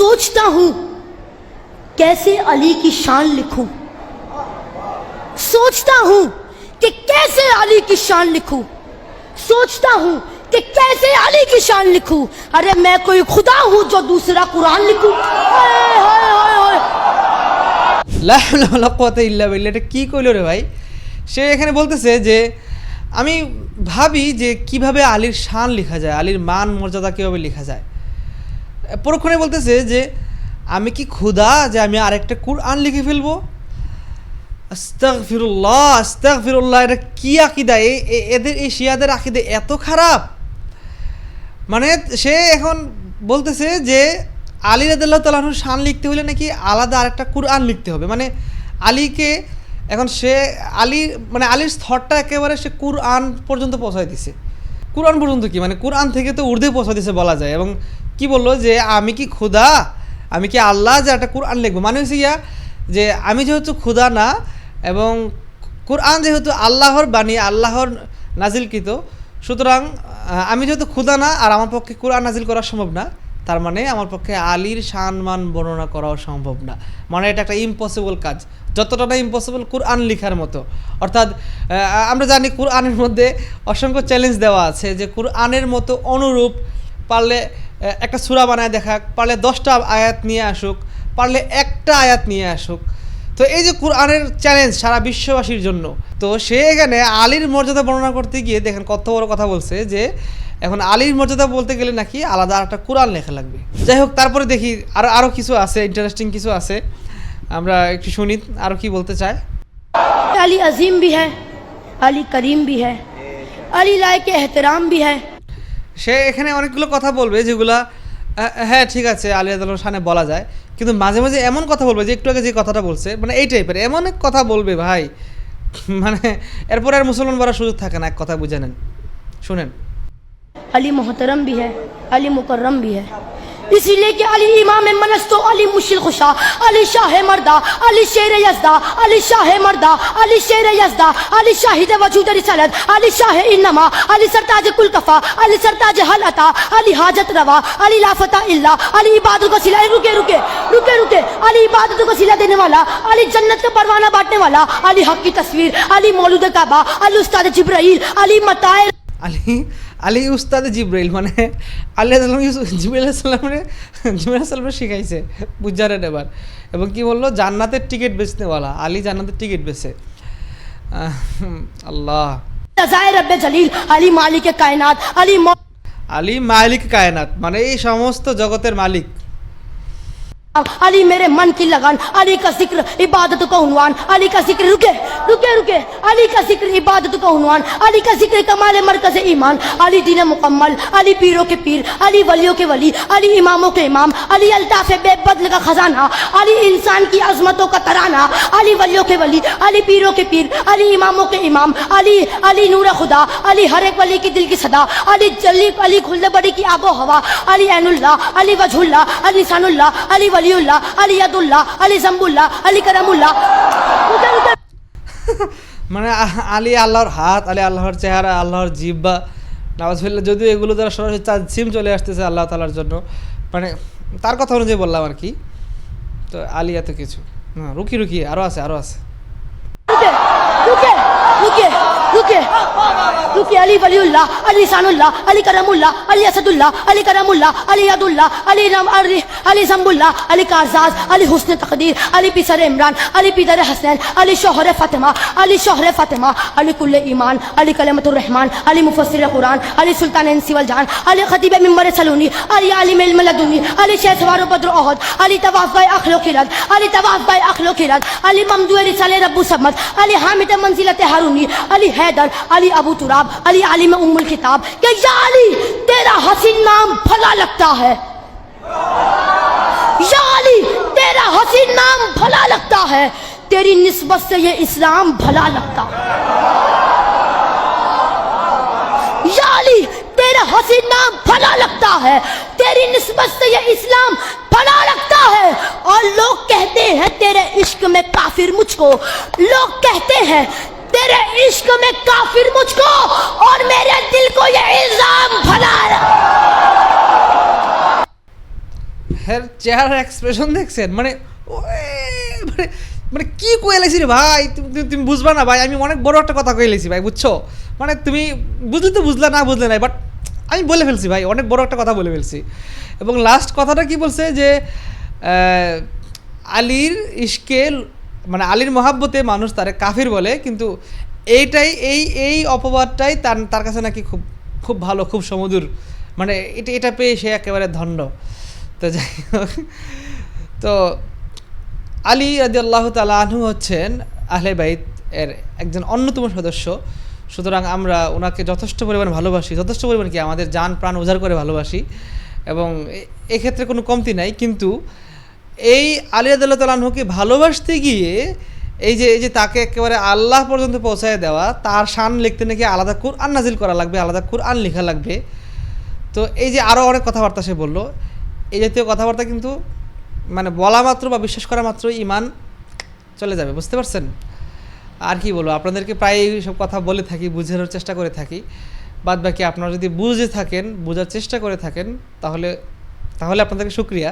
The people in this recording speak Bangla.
सोचता हूं कैसे अली की शान लिखूं सोचता हूं कि कैसे अली की शान लिखूं सोचता हूं कि कैसे अली की शान लिखूं अरे मैं कोई खुदा हूं जो दूसरा कुरान लिखूं हाय हाय हाय हाय লাহতে ইল্লা বিল্লা এটা কী করলো রে ভাই সে এখানে বলতেছে যে আমি ভাবি যে কিভাবে আলীর শান লেখা যায় আলীর মান মর্যাদা কীভাবে লেখা যায় পরক্ষণে বলতেছে যে, আমি কি ক্ষুধা যে আমি আরেকটা কুরআন লিখে ফেলব? আস্তাক ফিরুল্লাহ আস্তাক ফিরুল্লাহ এটা কী আকিদা? এদের, এই শিয়াদের আকিদা এত খারাপ। মানে সে এখন বলতেছে যে, আলী রাদিল্লাহ তালাহুর শান লিখতে হলে নাকি আলাদা আরেকটা কুরআন লিখতে হবে। মানে আলীকে এখন সে, আলী মানে আলীর স্তরটা একেবারে সে কুরআন পর্যন্ত পৌঁছায় দিছে। কুরআন পর্যন্ত কি? মানে কোরআন থেকে তো উর্ধে পৌঁছা দিছে বলা যায় এবং কি বলল যে, আমি কি ক্ষুধা? আমি কি আল্লাহ যে একটা কোরআন লিখব? মানে হচ্ছে ইয়া যে, আমি যেহেতু ক্ষুধা না এবং কোরআন যেহেতু আল্লাহর বাণী, আল্লাহর নাজিলকৃত, সুতরাং আমি যেহেতু ক্ষুধা না, আর আমার পক্ষে কোরআন নাজিল করা সম্ভব না তার মানে আমার পক্ষে আলীর সম্মান বর্ণনা করাও সম্ভব না। মানে এটা একটা ইম্পসিবল কাজ। যতটা না ইম্পসিবল কোরআন লিখার মতো। অর্থাৎ আমরা জানি কোরআনের মধ্যে অসংখ্য চ্যালেঞ্জ দেওয়া আছে যে কোরআনের মতো অনুরূপ পারলে একটা সূরা বানায় দেখাক, পারলে দশটা আয়াত নিয়ে আসুক, পারলে একটা আয়াত নিয়ে আসুক। তো এই যে কোরআনের চ্যালেঞ্জ সারা বিশ্ববাসীর জন্য। তো সে এখানে আলীর মর্যাদা বর্ণনা করতে গিয়ে দেখেন কত বড় কথা বলছে যে এখন আলীর মর্যাদা বলতে গেলে নাকি আলাদা একটা কোরআন লেখা লাগবে। যাই হোক তারপরে দেখি আর আরও কিছু আছে ইন্টারেস্টিং কিছু আছে। আমরা একটু শুনি আরও কি বলতে চায়। আলী আজিম বি হ্যাঁ আলী করিম বি হ্যাঁ আলী লাইকে এহতরাম বি হ্যাঁ সে এখানে অনেকগুলো কথা বলবে যেগুলা হ্যাঁ ঠিক আছে আলী আদালর সানে বলা যায়। কিন্তু মাঝে মাঝে এমন কথা বলবে যে একটু আগে যে কথাটা বলছে মানে এই টাইপের এমন এক কথা বলবে ভাই। মানে এরপরে আর মুসলমান বলার সুযোগ থাকে না এক কথা বুঝে নেন। শুনেন। علی محترم بھی ہے، علی مکرم بھی ہے۔ اسی لیے کہ علی امام منستو علی مشل خوشا علی شاہ مردہ، علی شیر یزدہ، علی شاہ مردہ، علی شیر یزدہ، علی شاہد وجود رسالت، علی شاہ انما، علی سرتاج کلکفا علی سرتاج حلتا علی حاجت روا، علی لافتا اللہ علی عبادت کو رکے رکے رکے رکے۔ علی عبادت کو دینے والا، علی جنت کا پروانہ بانٹنے والا، علی حق کی تصویر، علی مولود کعبہ، علی استاد جبرائیل، علی متائر আলী আলী উস্তাদ জিব্রাইল মানে আলী আসসালাম জিব্রাইল আসসালামের জিব্রাইল আসসালামের শিখাইছে বুঝারেন এবার। এবং কি বলল? জান্নাতের টিকিট বেচতেওয়ালা আলী জান্নাতের টিকিট বেচে। আল্লাহ। আলী মালিক কায়নাত আলী মালিক কায়নাত মানে এই সমস্ত জগতের মালিক। علی میرے من کی لگان، علی کا ذکر عبادت کا عنوان، علی کا ذکر، رکے رکے رکے، علی کا ذکر عبادت کا عنوان، علی کا ذکر کمال مرکز ایمان، علی دین مکمل، علی پیروں کے پیر، علی ولیوں کے ولی، علی اماموں کے امام، علی الطاف بے بدل کا خزانہ، علی انسان کی عظمتوں کا ترانہ، علی ولیوں کے ولی، علی پیروں کے پیر، علی اماموں کے امام، علی علی نور خدا، علی ہر ایک ولی کی دل کی صدا، علی جلی، علی کھلے بڑی کی آب و ہوا، علی عین اللہ، علی وجہ اللہ، علی سان اللہ، علی ولی আলিউল্লাহ আলিয়াদুল্লাহ আলি জাম্বুল্লাহ, আলি কারামুল্লাহ। মানে আলী আল্লাহর হাত, আলী আল্লাহর চেহারা, আল্লাহর জিব্বা নামাজফিল্লা যদিও এগুলো দ্বারা সরাসরি সিম চলে আসতেছে আল্লাহ তালার জন্য। মানে তার কথা অনুযায়ী বললাম আর কি। তো আলী এত কিছু। না, রুকি রুকি আরও আছে আরও আছে। رکے۔ رکے علی ولی اللہ، علی سان اللہ، علی کرم اللہ، علی اسد اللہ، علی کرم اللہ، علی یاد اللہ، علی رم علی علی زمب اللہ، علی کارزاز علی حسن تقدیر، علی پیسر عمران، علی پیدر حسین، علی شوہر فاطمہ، علی شوہر فاطمہ، علی کل ایمان، علی کلمت الرحمن، علی مفسر قرآن، علی سلطان انسی والجان علی خطیب ممبر سلونی، علی علی مل ملدونی علی شیخ سوار و بدر احد، علی تواف بائی اخلو کرد علی تواف بائی اخلو کرد علی ممدو رسال رب سمد علی حامد منزلت حرونی علی ہے حیدر، علی ابو تراب، علی علی میں ام الکتاب، کہ یا علی، تیرا حسین نام بھلا لگتا ہے۔ یا علی، تیرا حسین نام بھلا لگتا ہے۔ تیری نسبت سے یہ اسلام بھلا لگتا ہے۔ یا علی، تیرا حسین نام بھلا لگتا ہے۔ تیری نسبت سے یہ اسلام بھلا لگتا ہے۔ اور لوگ کہتے ہیں تیرے عشق میں کافر مجھ کو۔ لوگ کہتے ہیں तेरे इश्क में काफिर मुझको और मेरे दिल को ये इल्जाम भला হ্যাঁ চেহারার এক্সপ্রেশন দেখছেন মানে ওয়ে, মানে মানে কি কয়ে লেছি রে ভাই তুমি তুমি- তুমি বুঝবা না ভাই আমি অনেক বড় একটা কথা কয়ে লেছি ভাই বুঝছো মানে তুমি বুঝলে তো বুঝলা না বুঝলে না বাট আমি বলে ফেলছি ভাই অনেক বড় একটা কথা বলে ফেলছি এবং লাস্ট কথাটা কি বলছে যে আহ, আলীর ইশকে মানে আলীর মহাব্বতে মানুষ তারে কাফির বলে, কিন্তু এইটাই, এই এই অপবাদটাই তার তার কাছে নাকি খুব খুব ভালো, খুব সমুদুর মানে এটা এটা পেয়ে সে একেবারে ধন্য। তো যাই হোক। তো আলী রাজি আল্লাহ তালা আনহু হচ্ছেন আহলে বাইত এর একজন অন্যতম সদস্য। সুতরাং আমরা ওনাকে যথেষ্ট পরিমাণ ভালোবাসি, যথেষ্ট পরিমাণ কি আমাদের যান প্রাণ উজাড় করে ভালোবাসি। এবং এক্ষেত্রে কোনো কমতি নাই, কিন্তু এই আলী রাদিল্লাহ তালাহুকে ভালোবাসতে গিয়ে এই যে এই যে তাকে একেবারে আল্লাহ পর্যন্ত পৌঁছায় দেওয়া, তার শান লিখতে নাকি আলাদা কুরআন নাজিল করা লাগবে, আলাদা কুরআন লেখা লাগবে। তো এই যে আরও অনেক কথাবার্তা সে বলল। এই জাতীয় কথাবার্তা কিন্তু মানে বলা মাত্র বা বিশ্বাস করা মাত্র ইমান চলে যাবে, বুঝতে পারছেন? আর কি বলব, আপনাদেরকে প্রায় সব কথা বলে থাকি, বুঝানোর চেষ্টা করে থাকি। বাদ বাকি আপনারা যদি বুঝে থাকেন, বোঝার চেষ্টা করে থাকেন, তাহলে তাহলে আপনাদেরকে শুক্রিয়া।